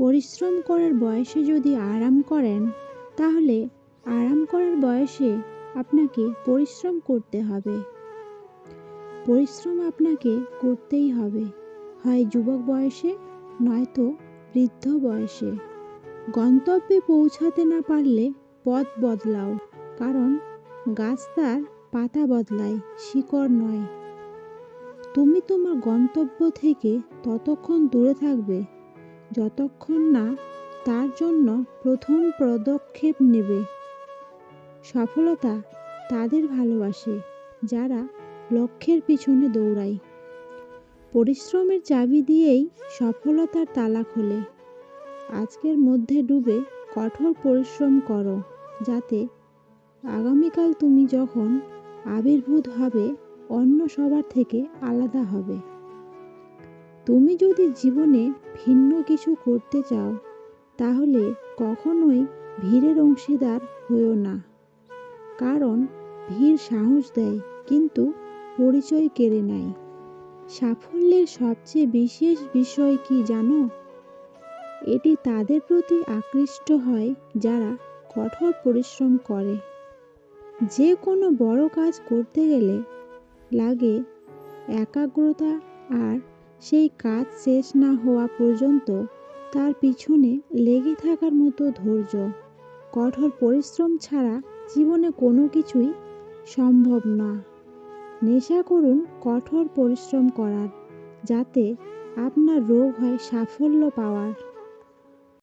পরিশ্রম করার বয়সে যদি আরাম করেন, তাহলে আরাম করার বয়সে আপনাকে পরিশ্রম করতে হবে। পরিশ্রম আপনাকে করতেই হবে। হয় যুবক বয়সে, নয়তো বৃদ্ধ বয়সে। গন্তব্যে পৌঁছাতে না পারলে পথ বদলাও। কারণ গাছ তার পাতা বদলায়, শিকড় নয়। তুমি তোমার গন্তব্য থেকে ততক্ষণ দূরে থাকবে। যতক্ষণ না তার জন্য প্রথম পদক্ষেপ নেবে। সফলতা তাদের ভালোবাসে, যারা লক্ষ্যের পিছনে দৌড়ায়। পরিশ্রমের চাবি দিয়েই সফলতার তালা খোলে। আজকের মধ্যে ডুবে কঠোর পরিশ্রম করো, যাতে আগামীকাল তুমি যখন আবির্ভূত হবে, অন্য সবার থেকে আলাদা হবে। তুমি যদি জীবনে ভিন্ন কিছু করতে চাও, তাহলে কখনোই ভিড়ের অংশীদার হয়েও না। কারণ ভিড় সাহস দেয়, কিন্তু পরিচয় কেড়ে নেয়। সাফল্যের সবচেয়ে বিশেষ বিষয় কি জানো? এটি তাদের প্রতি আকৃষ্ট হয় যারা কঠোর পরিশ্রম করে। যে কোনো বড় কাজ করতে গেলে লাগে একাগ্রতা আর সেই কাজ শেষ না হওয়া পর্যন্ত তার পিছনে লেগে থাকার মতো ধৈর্য, কঠোর পরিশ্রম ছাড়া জীবনে কোনো কিছুই সম্ভব না। নেশা করুন, কঠোর পরিশ্রম করার, যাতে আপনার রোগ হয় সাফল্য পাওয়ার।